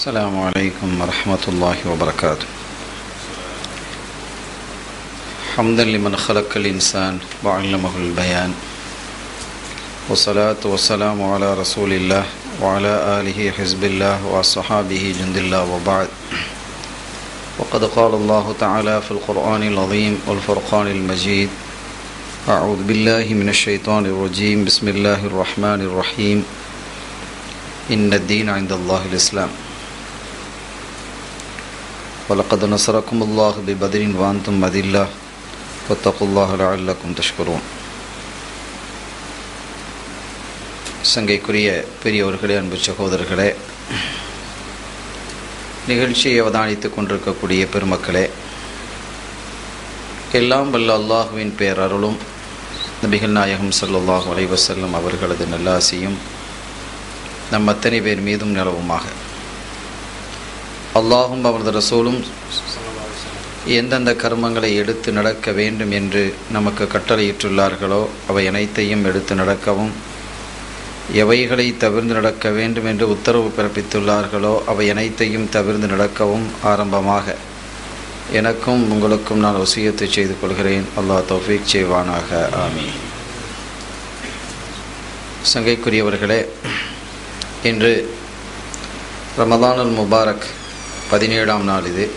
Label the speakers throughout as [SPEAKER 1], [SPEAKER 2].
[SPEAKER 1] السلام عليكم ورحمة الله وبركاته. حمدا لمن خلق الإنسان وعلمه البيان. والصلاة والسلام على رسول الله وعلى آله حزب الله وصحابه جند الله وبعد. وقد قال الله تعالى في القرآن العظيم والفرقان المجيد أعوذ بالله من الشيطان الرجيم بسم الله الرحمن الرحيم. إن الدين عند الله الإسلام. ولقد نصركم الله ببدر وأنتم أذلة واتقوا الله لعلكم تشكرون சங்கைக்குரிய பெரியவர்களே அன்பு சகோதரர்களே நிகழ்ச்சியை அவதானித்துக் கொண்டிருக்கக்கூடிய பெருமக்களே எல்லாம் வல்ல அல்லாஹுவின் பேரருளும் நபிகள் நாயகம் ஸல்லல்லாஹு அலைஹி வஸல்லம் அவர்களது நல்லாசியும் நம் அத்தனை பேர் மீதும் நிலவுமாக அல்லாஹும் அவரது ரசூலும் எந்தெந்த கர்மங்களை எடுத்து நடக்க வேண்டும் என்று நமக்கு கட்டளையிட்டுள்ளார்களோ அவை அனைத்தையும் எடுத்து நடக்கவும் எவைகளை தவிர்ந்து நடக்க வேண்டும் என்று உத்தரவு பிறப்பித்துள்ளார்களோ அவை அனைத்தையும் தவிர்ந்து நடக்கவும் ஆரம்பமாக. எனக்கும் உங்களுக்கும் நான் வசியத்தை செய்து கொள்கிறேன். அல்லாஹ் தௌஃபீக் செய்வானாக. ஆமீன். சங்கைக்குரியவர்களே இன்று ரமதானுல் முபாரக் பதினேழாம் நாள் இது.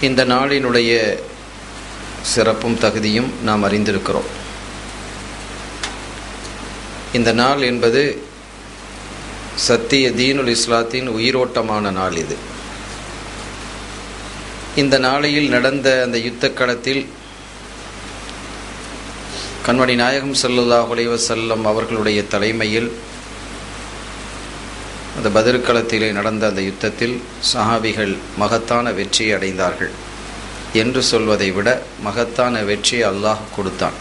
[SPEAKER 1] இந்த நாளினுடைய சிறப்பும் தகுதியும் நாம் அறிந்திருக்கிறோம். இந்த நாள் என்பது சத்திய தீனுல் இஸ்லாத்தின் உயிரோட்டமான நாள் இது. இந்த நாளையில் நடந்த அந்த யுத்த களத்தில் கண்மணி நாயகம் சல்லுல்லாஹ் செல்லம் அவர்களுடைய தலைமையில் அந்த பதிர்களத்திலே நடந்த அந்த யுத்தத்தில் சஹாபிகள் மகத்தான வெற்றியை அடைந்தார்கள் என்று சொல்வதை விட மகத்தான வெற்றி அல்லாஹ் கொடுத்தான்.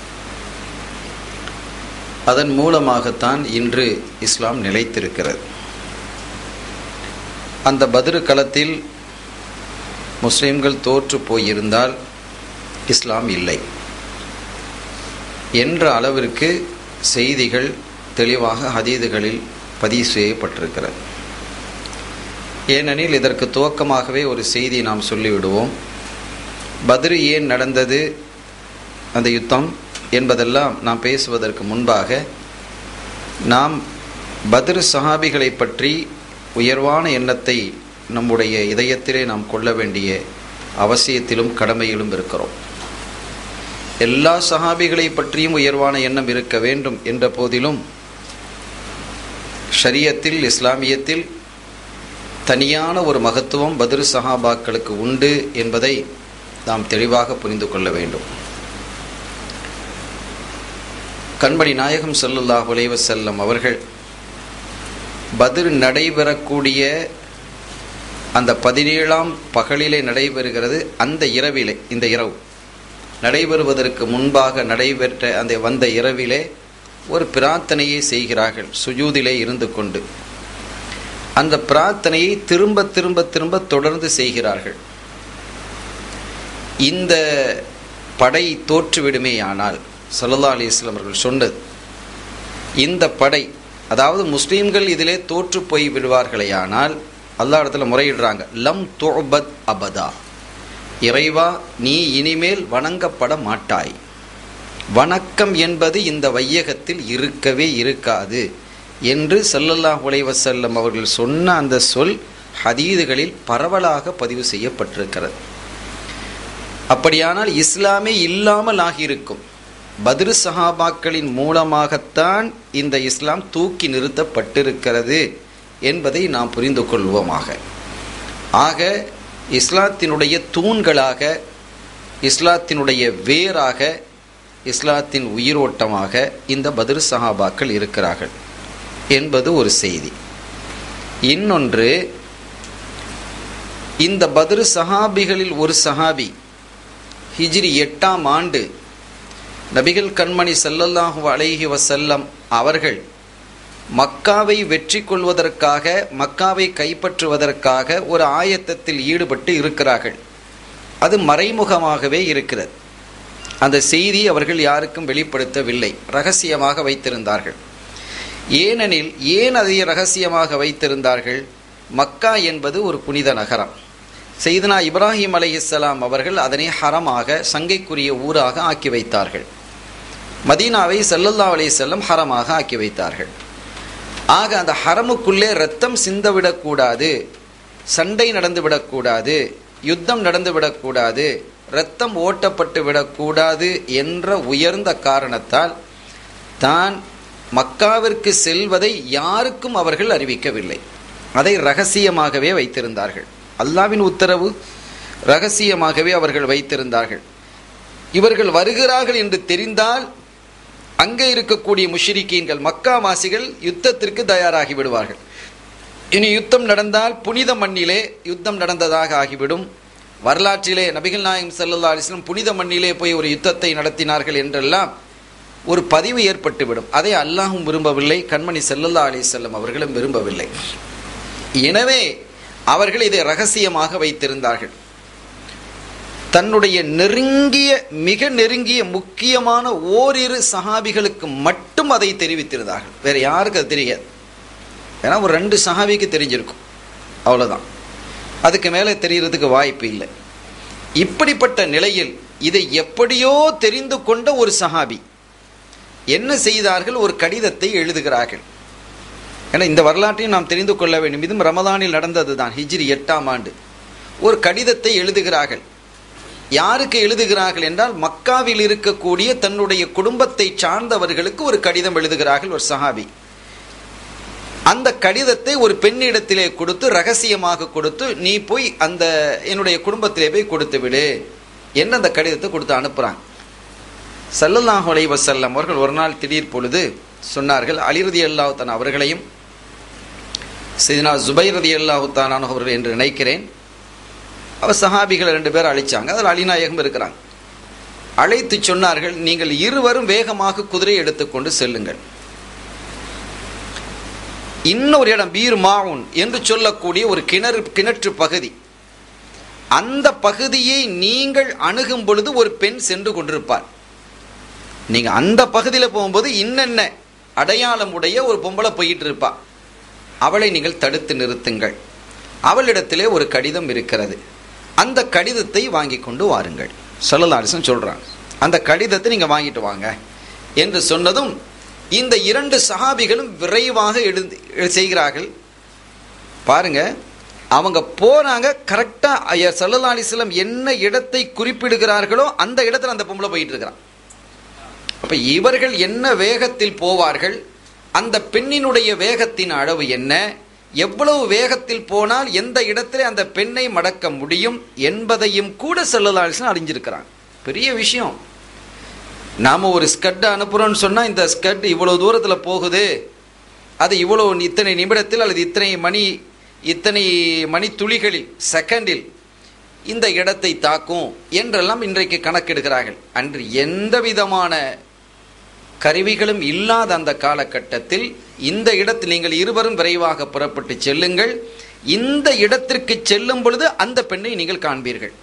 [SPEAKER 1] அதன் மூலமாகத்தான் இன்று இஸ்லாம் நிலைத்திருக்கிறது. அந்த பதிரு களத்தில் முஸ்லிம்கள் தோற்று போயிருந்தால் இஸ்லாம் இல்லை என்ற அளவிற்கு செய்திகள் தெளிவாக ஹதீதுகளில் பதிவு செய்யப்பட்டிருக்கிறது. ஏனெனில் இதற்கு துவக்கமாகவே ஒரு செய்தி நாம் சொல்லிவிடுவோம். பதிரு ஏன் நடந்தது? அந்த யுத்தம் என்பதெல்லாம் நாம் பேசுவதற்கு முன்பாக நாம் பதிரு சஹாபிகளை பற்றி உயர்வான எண்ணத்தை நம்முடைய இதயத்திலே நாம் கொள்ள வேண்டிய அவசியத்திலும் கடமையிலும் இருக்கிறோம். எல்லா சஹாபிகளை பற்றியும் உயர்வான எண்ணம் இருக்க வேண்டும் என்ற போதிலும் ஷரியத்தில் இஸ்லாமியத்தில் தனியான ஒரு மகத்துவம் பதிரு சஹாபாக்களுக்கு உண்டு என்பதை நாம் தெளிவாக புரிந்து கொள்ள வேண்டும். கண்மணி நாயகம் செல்லுல்லாஹ் உலைவ செல்லம் அவர்கள் பதிர் நடைபெறக்கூடிய அந்த பதினேழாம் பகலிலே நடைபெறுகிறது அந்த இரவிலே இந்த இரவு. நடைபெறுவதற்கு முன்பாக நடைபெற்ற அந்த வந்த இரவிலே ஒரு பிரார்த்தனையை செய்கிறார்கள் சுஜூதிலே இருந்து கொண்டு. அந்த பிரார்த்தனையை திரும்ப திரும்ப திரும்ப தொடர்ந்து செய்கிறார்கள். இந்த படை தோற்றுவிடுமேயானால் சல்லா அலிஸ்லாம் அவர்கள் சொன்னது இந்த படை அதாவது முஸ்லீம்கள் இதிலே தோற்று போய் விடுவார்களேயானால் அல்லா இடத்துல முறையிடுறாங்க லம் தோபத் அபதா. இறைவா நீ இனிமேல் வணங்கப்பட மாட்டாய். வணக்கம் என்பது இந்த வையகத்தில் இருக்கவே இருக்காது. என்று சல்லல்லாஹ் உலைவசல்லம் அவர்கள் சொன்ன அந்த சொல் ஹதீதுகளில் பரவலாக பதிவு செய்யப்பட்டிருக்கிறது. அப்படியானால் இஸ்லாமே இல்லாமல் ஆகியிருக்கும். பதிரு சஹாபாக்களின் மூலமாகத்தான் இந்த இஸ்லாம் தூக்கி நிறுத்தப்பட்டிருக்கிறது என்பதை நாம் புரிந்து கொள்வோமாக. ஆக இஸ்லாத்தினுடைய தூண்களாக இஸ்லாத்தினுடைய வேராக இஸ்லாத்தின் உயிரோட்டமாக இந்த பதிர் சஹாபாக்கள் இருக்கிறார்கள். என்பது ஒரு செய்தி. இன்னொன்று இந்த பதிரு சஹாபிகளில் ஒரு சஹாபி ஹிஜ்ரி எட்டாம் ஆண்டு நபிகள் கண்மணி சல்லல்லாஹு அலைஹி வசல்லம் அவர்கள் மக்காவை வெற்றி கொள்வதற்காக மக்காவை கைப்பற்றுவதற்காக ஒரு ஆயத்தத்தில் ஈடுபட்டு இருக்கிறார்கள். அது மறைமுகமாகவே இருக்கிறது. அந்த செய்தி அவர்கள் யாருக்கும் வெளிப்படுத்தவில்லை. ரகசியமாக வைத்திருந்தார்கள். ஏனெனில் ஏன் அதை ரகசியமாக வைத்திருந்தார்கள்? மக்கா என்பது ஒரு புனித நகரம். செய்தனா இப்ராஹிம் அலைஹிஸ்ஸலாம் அவர்கள் அதனை ஹரமாக சங்கைக்குரிய ஊராக ஆக்கி வைத்தார்கள். மதீனாவை சல்லல்லா செல்லம் ஹரமாக ஆக்கி வைத்தார்கள். ஆக அந்த ஹரமுக்குள்ளே ரத்தம் சிந்தவிடக்கூடாது சண்டை நடந்து விடக்கூடாது யுத்தம் நடந்து விடக்கூடாது ரத்தம் ஓட்டப்பட்டு விடக்கூடாது என்ற உயர்ந்த காரணத்தால் தான் மக்காவிற்கு செல்வதை யாருக்கும் அவர்கள் அறிவிக்கவில்லை. அதை ரகசியமாகவே வைத்திருந்தார்கள். அல்லாவின் உத்தரவு ரகசியமாகவே அவர்கள் வைத்திருந்தார்கள். இவர்கள் வருகிறார்கள் என்று தெரிந்தால் அங்கே இருக்கக்கூடிய முஷிரிக்கீன்கள் மக்காவாசிகள் யுத்தத்திற்கு தயாராகி விடுவார்கள். இனி யுத்தம் நடந்தால் புனித மண்ணிலே யுத்தம் நடந்ததாக ஆகிவிடும். வரலாற்றிலே நபிகள் நாயகம் செல்லல்லா அலிஸ்லம் புனித மண்ணிலே போய் ஒரு யுத்தத்தை நடத்தினார்கள் என்றெல்லாம் ஒரு பதிவு ஏற்பட்டுவிடும். அதை அல்லாஹும் விரும்பவில்லை கண்மணி செல்லல்லா அலிசல்லம் அவர்களும் விரும்பவில்லை. எனவே அவர்கள் இதை ரகசியமாக வைத்திருந்தார்கள். தன்னுடைய நெருங்கிய மிக நெருங்கிய முக்கியமான ஓரிரு சஹாபிகளுக்கு மட்டும் அதை தெரிவித்திருந்தார்கள். வேற யாருக்கு அது தெரியாது. ஏன்னா ஒரு ரெண்டு சஹாபிக்கு தெரிஞ்சிருக்கும். அவ்வளோதான் அதுக்கு மேலே தெரிகிறதுக்கு வாய்ப்பு இல்லை. இப்படிப்பட்ட நிலையில் இதை எப்படியோ தெரிந்து கொண்ட ஒரு சஹாபி என்ன செய்தார்கள்? ஒரு கடிதத்தை எழுதுகிறார்கள். ஏன்னா இந்த வரலாற்றையும் நாம் தெரிந்து கொள்ள வேண்டும். இதுவும் ரமதானில் நடந்தது தான் ஹிஜ்ரி எட்டாம் ஆண்டு. ஒரு கடிதத்தை எழுதுகிறார்கள். யாருக்கு எழுதுகிறார்கள் என்றால் மக்காவில் இருக்கக்கூடிய தன்னுடைய குடும்பத்தை சார்ந்தவர்களுக்கு ஒரு கடிதம் எழுதுகிறார்கள் ஒரு சஹாபி. அந்த கடிதத்தை ஒரு பெண்ணிடத்திலே கொடுத்து ரகசியமாக கொடுத்து நீ போய் அந்த என்னுடைய குடும்பத்திலே போய் கொடுத்து விடு என்ன அந்த கடிதத்தை கொடுத்து அனுப்புகிறாங்க சல்லல்லாஹு அலைஹி வஸல்லம் அவர்கள் ஒரு நாள் திடீர் பொழுது சொன்னார்கள் அலிரதி அல்லாஹுத்தான் அவர்களையும் சிதினா ஜுபைர் ரதி அல்லாஹுத்தான் அவர்கள் என்று நினைக்கிறேன் அவர் சஹாபிகளை ரெண்டு பேரும் அழைச்சாங்க அதில் அலிநாயகம் இருக்கிறாங்க. அழைத்து சொன்னார்கள் நீங்கள் இருவரும் வேகமாக குதிரை எடுத்துக்கொண்டு செல்லுங்கள். இன்னொரு இடம் பீர் மாவுன் என்று சொல்லக்கூடிய ஒரு கிணறு கிணற்று பகுதி. அந்த பகுதியை நீங்கள் அணுகும் பொழுது ஒரு பெண் சென்று கொண்டிருப்பார். நீங்க அந்த பகுதியில் போகும்போது இன்னென்ன அடையாளம் உடைய ஒரு பொம்பளை போயிட்டு இருப்பா. அவளை நீங்கள் தடுத்து நிறுத்துங்கள். அவளிடத்திலே ஒரு கடிதம் இருக்கிறது. அந்த கடிதத்தை வாங்கி கொண்டு வாருங்கள். சொல்லலாரிசன் சொல்றாங்க. அந்த கடிதத்தை நீங்க வாங்கிட்டு வாங்க என்று சொன்னதும் இந்த இரண்டு சகாபிகளும் விரைவாக எழுந்து செய்கிறார்கள். பாருங்க அவங்க போறாங்க கரெக்டா ஐயர் சல்லா அலிஸ்லம் என்ன இடத்தை குறிப்பிடுகிறார்களோ அந்த இடத்துல அந்த பொம்பளை போயிட்டு இருக்கிறான். அப்ப இவர்கள் என்ன வேகத்தில் போவார்கள்? அந்த பெண்ணினுடைய வேகத்தின் அளவு என்ன? எவ்வளவு வேகத்தில் போனால் எந்த இடத்துல அந்த பெண்ணை மடக்க முடியும் என்பதையும் கூட செல்லலாலிசன் அறிஞ்சிருக்கிறாங்க பெரிய விஷயம். நாம ஒரு ஸ்கட் அனுப்புறோம்னு சொன்னா இந்த ஸ்கட் இவ்வளவு தூரத்துல போகுது. அது இவ்வளவு இத்தனை நிமிடத்தில் அல்லது இத்தனை மணி இத்தனை மணி துளிகளில் செகண்டில் இந்த இடத்தை தாக்கும் என்றெல்லாம் இன்றைக்கு கணக்கெடுக்கிறார்கள் அன்று எந்த விதமான கருவிகளும் இல்லாத அந்த காலகட்டத்தில் இந்த இடத்தில் நீங்கள் இருவரும் விரைவாக புறப்பட்டு செல்லுங்கள். இந்த இடத்திற்கு செல்லும் பொழுது அந்த பெண்ணை நீங்கள் காண்பீர்கள்.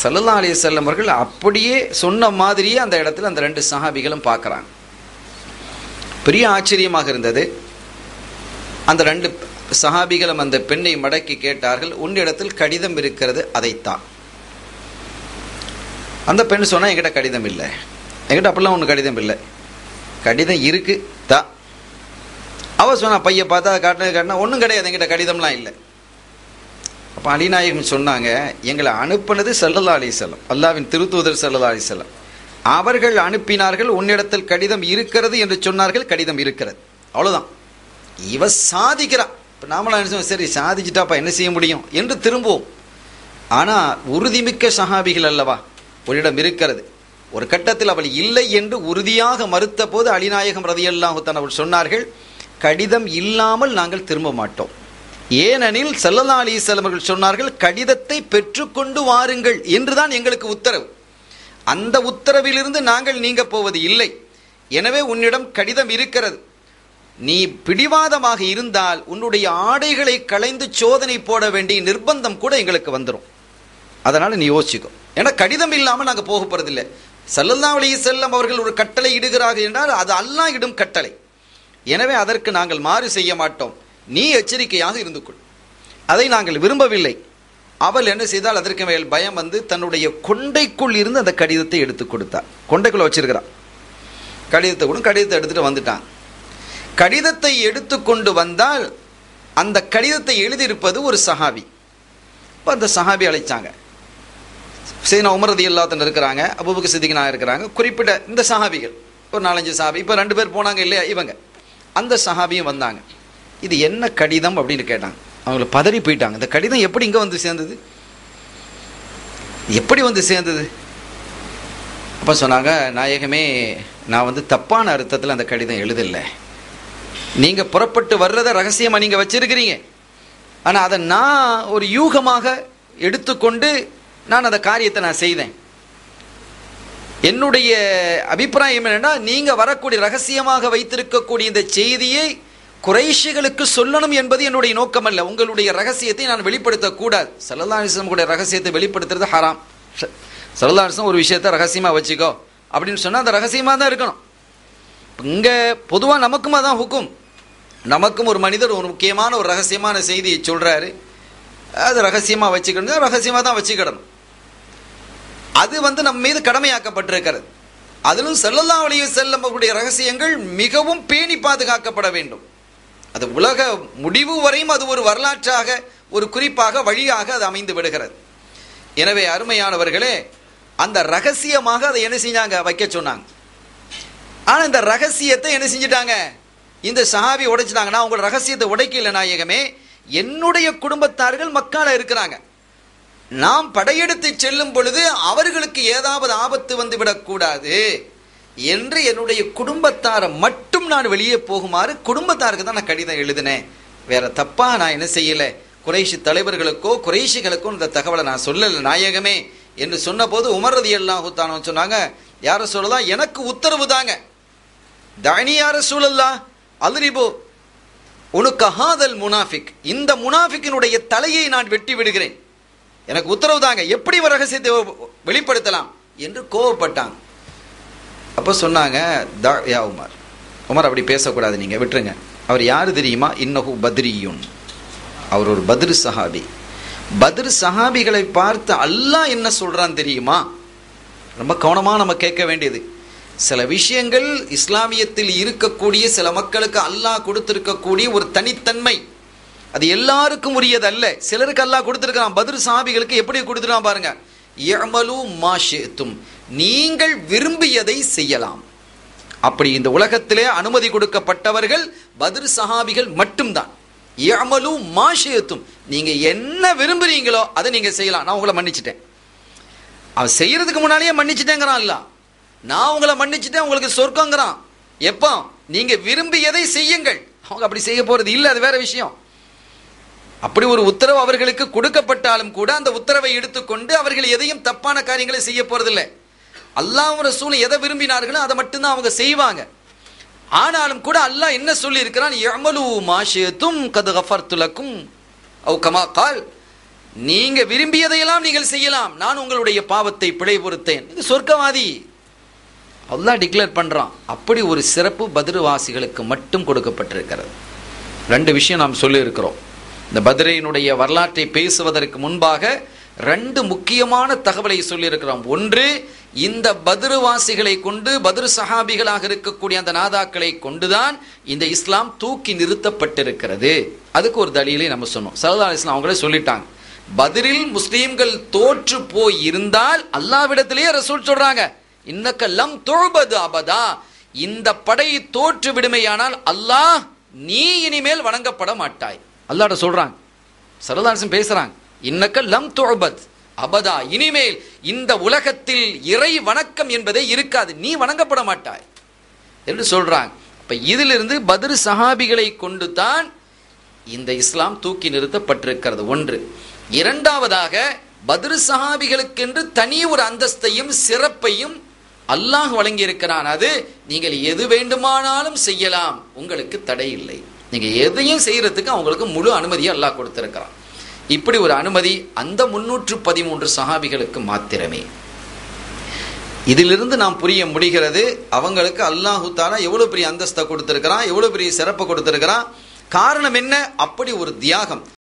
[SPEAKER 1] சல்லல்லா அலி செல்லம் அவர்கள் அப்படியே சொன்ன மாதிரியே அந்த இடத்துல அந்த ரெண்டு சஹாபிகளும் பார்க்குறாங்க. பெரிய ஆச்சரியமாக இருந்தது. அந்த ரெண்டு சஹாபிகளும் அந்த பெண்ணை மடக்கி கேட்டார்கள் உன்னிடத்தில் கடிதம் இருக்கிறது அதைத்தான். அந்த பெண் சொன்னால் என்கிட்ட கடிதம் இல்லை. என்கிட்ட அப்படிலாம் ஒன்றும் கடிதம் இல்லை. கடிதம் இருக்குது தா. அவள் சொன்னா பைய பார்த்தா காட்டினது காட்டினா ஒன்றும் கிடையாது என்கிட்ட கடிதம்லாம் இல்லை. அப்போ அலிநாயகம் சொன்னாங்க எங்களை அனுப்பினது சல்லல்லா அலிசலம் அல்லாவின் திருத்தூதர் சல்லல்லா அலிசலம் அவர்கள் அனுப்பினார்கள் உன்னிடத்தில் கடிதம் இருக்கிறது என்று சொன்னார்கள் கடிதம் இருக்கிறது. அவ்வளோதான் இவ சாதிக்கிறான் இப்போ நாமளாம் என்ன சரி சாதிச்சுட்டாப்பா என்ன செய்ய முடியும் என்று திரும்புவோம். ஆனால் உறுதிமிக்க சஹாபிகள் அல்லவா உன்னிடம் இருக்கிறது. ஒரு கட்டத்தில் அவள் இல்லை என்று உறுதியாக மறுத்த போது அலிநாயகம் ரதியல்லாஹுத்தான் அவள் சொன்னார்கள் கடிதம் இல்லாமல் நாங்கள் திரும்ப மாட்டோம். ஏனெனில் சல்லல்லா அலிசல்லம் அவர்கள் சொன்னார்கள் கடிதத்தை பெற்றுக்கொண்டு வாருங்கள் என்றுதான் எங்களுக்கு உத்தரவு. அந்த உத்தரவிலிருந்து நாங்கள் நீங்க போவது இல்லை. எனவே உன்னிடம் கடிதம் இருக்கிறது. நீ பிடிவாதமாக இருந்தால் உன்னுடைய ஆடைகளை களைந்து சோதனை போட வேண்டிய நிர்பந்தம் கூட எங்களுக்கு வந்துடும் அதனால நீ யோசிக்கும் ஏன்னா கடிதம் இல்லாமல் நாங்கள் போக போறதில்லை. சல்லல்லா அலி செல்லம் அவர்கள் ஒரு கட்டளை இடுகிறார்கள் என்றால் அது அல்லா இடும் கட்டளை. எனவே அதற்கு நாங்கள் மாறு செய்ய மாட்டோம். நீ எச்சரிக்கையாக இருந்து கொள். அதை நாங்கள் விரும்பவில்லை. அவள் என்ன செய்தால் அதற்கு மேல் பயம் வந்து தன்னுடைய கொண்டைக்குள் இருந்து அந்த கடிதத்தை எடுத்து கொடுத்தார் கொண்டைக்குள்ள வச்சிருக்கிறான் கடிதத்தை கூட கடிதத்தை எடுத்துட்டு வந்துட்டான். கடிதத்தை எடுத்துக்கொண்டு வந்தால் அந்த கடிதத்தை எழுதியிருப்பது ஒரு சஹாபி. இப்போ அந்த சஹாபி அழைச்சாங்க. சீனா உமரதி எல்லாத்தன் இருக்கிறாங்க அபுபக்கு சித்திகனா இருக்கிறாங்க. குறிப்பிட்ட இந்த சஹாபிகள் ஒரு நாலஞ்சு சஹாபி இப்போ ரெண்டு பேர் போனாங்க இல்லையா இவங்க. அந்த சஹாபியும் வந்தாங்க. இது என்ன கடிதம் அப்படின்னு கேட்டாங்க. அவங்கள பதறி போயிட்டாங்க. இந்த கடிதம் எப்படி இங்கே வந்து சேர்ந்தது? எப்படி வந்து சேர்ந்தது? அப்போ சொன்னாங்க நாயகமே நான் வந்து தப்பான அர்த்தத்தில் அந்த கடிதம் எழுதலை. நீங்கள் புறப்பட்டு வர்றதை ரகசியமாக நீங்கள் வச்சுருக்கிறீங்க. ஆனால் அதை நான் ஒரு யூகமாக எடுத்துக்கொண்டு நான் அந்த காரியத்தை நான் செய்தேன். என்னுடைய அபிப்பிராயம் என்னன்னா நீங்க வரக்கூடிய ரகசியமாக வைத்திருக்கக்கூடிய இந்த செய்தியை குறைஷிகளுக்கு சொல்லணும் என்பது என்னுடைய நோக்கம் அல்ல உங்களுடைய ரகசியத்தை நான் வெளிப்படுத்தக்கூடாது. சல்லல்லாஹிஸ்லமுடைய ரகசியத்தை வெளிப்படுத்துறது ஹராம். சரதாரிசம் ஒரு விஷயத்தை ரகசியமாக வச்சுக்கோ. அப்படின்னு சொன்னால் அந்த ரகசியமாக தான் இருக்கணும். இங்கே பொதுவாக நமக்கும் அதான் ஹுக்கும். நமக்கும் ஒரு மனிதர் ஒரு முக்கியமான ஒரு ரகசியமான செய்தியை சொல்கிறாரு அது ரகசியமாக வச்சுக்கணும். ரகசியமாக தான் வச்சுக்கிடணும். அது வந்து நம் மீது கடமையாக்கப்பட்டிருக்கிறது. அதிலும் செல்லல்லா அலைய செல்லும் அவருடைய ரகசியங்கள் மிகவும் பேணி பாதுகாக்கப்பட வேண்டும். அது உலக முடிவு வரையும் அது ஒரு வரலாற்றாக ஒரு குறிப்பாக வழியாக அது அமைந்து விடுகிறது. எனவே அருமையானவர்களே அந்த ரகசியமாக அதை என்ன செஞ்சாங்க? வைக்க சொன்னாங்க. ஆனால் இந்த ரகசியத்தை என்ன செஞ்சிட்டாங்க? இந்த சஹாபி உடைச்சிட்டாங்கன்னா அவங்க ரகசியத்தை உடைக்கல நாயகமே. என்னுடைய குடும்பத்தார்கள் மக்கால இருக்கிறாங்க. நாம் படையெடுத்து செல்லும் பொழுது அவர்களுக்கு ஏதாவது ஆபத்து வந்து விடக்கூடாது என்று என்னுடைய குடும்பத்தாரை மட்டும் நான் வெளியே போகுமாறு குடும்பத்தாருக்கு தான் நான் கடிதம் எழுதினேன். வேற தப்பா நான் என்ன செய்யல? குறைஷி தலைவர்களுக்கோ குறைஷிகளுக்கோ இந்த தகவலை நான் சொல்லல நாயகமே என்று சொன்னபோது உமரதி எல்லாம் சொன்னாங்க யார சொல்லலாம் எனக்கு உத்தரவு தாங்க. தனி யார சூழல்லா அதிரிபோ உனக்கு ஹாதல் முனாஃபிக் இந்த முனாஃபிக்கினுடைய தலையை நான் வெட்டி விடுகிறேன். எனக்கு உத்தரவு தாங்க. எப்படி ஒரு ரகசியத்தை வெளிப்படுத்தலாம்? என்று கோவப்பட்டாங்க அப்போ சொன்னாங்க த யா உமர். உமர் அப்படி பேசக்கூடாது நீங்கள் விட்டுருங்க. அவர் யார் தெரியுமா? இன்னகு பத்ரியுன். அவர் ஒரு பத்ரு சஹாபி. பத்ரு சஹாபிகளை பார்த்து அல்லாஹ் என்ன சொல்கிறான் தெரியுமா? ரொம்ப கவனமாக நம்ம கேட்க வேண்டியது. சில விஷயங்கள் இஸ்லாமியத்தில் இருக்கக்கூடிய சில மக்களுக்கு அல்லாஹ் கொடுத்திருக்கக்கூடிய ஒரு தனித்தன்மை. அது எல்லாருக்கும் உரியது அல்ல. சிலருக்கு அல்லாஹ் கொடுத்திருக்கிறான். பதில் சாபிகளுக்கு எப்படி கொடுத்துருக்கான் பாருங்க. யமலு மாஷேத்தும் நீங்கள் விரும்பியதை செய்யலாம். அப்படி இந்த உலகத்திலே அனுமதி கொடுக்கப்பட்டவர்கள் பதில் சஹாபிகள் மட்டும்தான். யமலு மாஷேத்தும் நீங்க என்ன விரும்புறீங்களோ அதை நீங்க செய்யலாம். நான் உங்களை மன்னிச்சிட்டேன். அவன் செய்யறதுக்கு முன்னாலேயே மன்னிச்சிட்டேங்கிறான் இல்ல நான் உங்களை மன்னிச்சிட்டேன் உங்களுக்கு சொர்க்கங்கிறான். எப்போ நீங்க விரும்பியதை செய்யுங்கள். அவங்க அப்படி செய்ய போறது இல்லை அது வேற விஷயம். அப்படி ஒரு உத்தரவு அவர்களுக்கு கொடுக்கப்பட்டாலும் கூட அந்த உத்தரவை எடுத்துக்கொண்டு அவர்கள் எதையும் தப்பான காரியங்களை செய்ய போறதில்லை. அல்லாஹ் ரசூலும் எதை விரும்பினார்களோ அதை மட்டும்தான் அவங்க செய்வாங்க. ஆனாலும் கூட அல்லாஹ் என்ன சொல்லி இருக்கிறான் யமலு மாஷேத்தும் கது கஃபர்துலக்கும் அவ் கமா கால் நீங்க விரும்பியதையெல்லாம் நீங்கள் செய்யலாம். நான் உங்களுடைய பாவத்தை பிழை பொறுத்தேன் இது சொர்க்கவாதி. அல்லாஹ் டிக்ளேர் பண்றான். அப்படி ஒரு சிறப்பு பதிருவாசிகளுக்கு மட்டும் கொடுக்கப்பட்டிருக்கிறது. ரெண்டு விஷயம் நாம் சொல்லியிருக்கிறோம். இந்த பத்ரையினுடைய வரலாற்றை பேசுவதற்கு முன்பாக ரெண்டு முக்கியமான தகவலை சொல்லியிருக்கிறோம். ஒன்று இந்த பத்ருவாசிகளை கொண்டு பத்ரு சஹாபிகளாக இருக்கக்கூடிய அந்த நாதாக்களை கொண்டுதான் இந்த இஸ்லாம் தூக்கி நிறுத்தப்பட்டிருக்கிறது. அதுக்கு ஒரு தலியிலே நம்ம சொன்னோம். சல்லா இஸ்லாம் அவங்களே சொல்லிட்டாங்க. பதிரில் முஸ்லீம்கள் தோற்று போய் இருந்தால் அல்லாவிடத்திலேயே ரசூல் சொல்றாங்க. இன்னக்க லம் தொழுபது அபதா. இந்த படை தோற்று விடுமையானால் அல்லாஹ் நீ இனிமேல் வணங்கப்பட மாட்டாய். அல்லாட சொல்றாங்க. சரதாசன் பேசுறாங்க. இன்னக்க லம் துபத் அபதா இனிமேல் இந்த உலகத்தில் இறை வணக்கம் என்பதே இருக்காது. நீ வணங்கப்பட மாட்டாய். என்று சொல்றாங்க. அப்ப இதிலிருந்து பதிரு சஹாபிகளை கொண்டு தான் இந்த இஸ்லாம் தூக்கி நிறுத்தப்பட்டிருக்கிறது. ஒன்று. இரண்டாவதாக பதிரு சஹாபிகளுக்கென்று தனி ஒரு அந்தஸ்தையும் சிறப்பையும் அல்லாஹ் வழங்கியிருக்கிறான். அது நீங்கள் எது வேண்டுமானாலும் செய்யலாம். உங்களுக்கு தடை இல்லை. நீங்க எதையும் செய்யறதுக்கு அவங்களுக்கு முழு அனுமதியை அல்லாஹ் கொடுத்துருக்கிறான். இப்படி ஒரு அனுமதி அந்த முன்னூற்று பதிமூன்று சஹாபிகளுக்கு மாத்திரமே. இதிலிருந்து நாம் புரிய முடிகிறது அவங்களுக்கு அல்லாஹு தாலா எவ்வளவு பெரிய அந்தஸ்தை கொடுத்துருக்கிறான் எவ்வளவு பெரிய சிறப்பை கொடுத்துருக்கிறான். காரணம் என்ன? அப்படி ஒரு தியாகம்.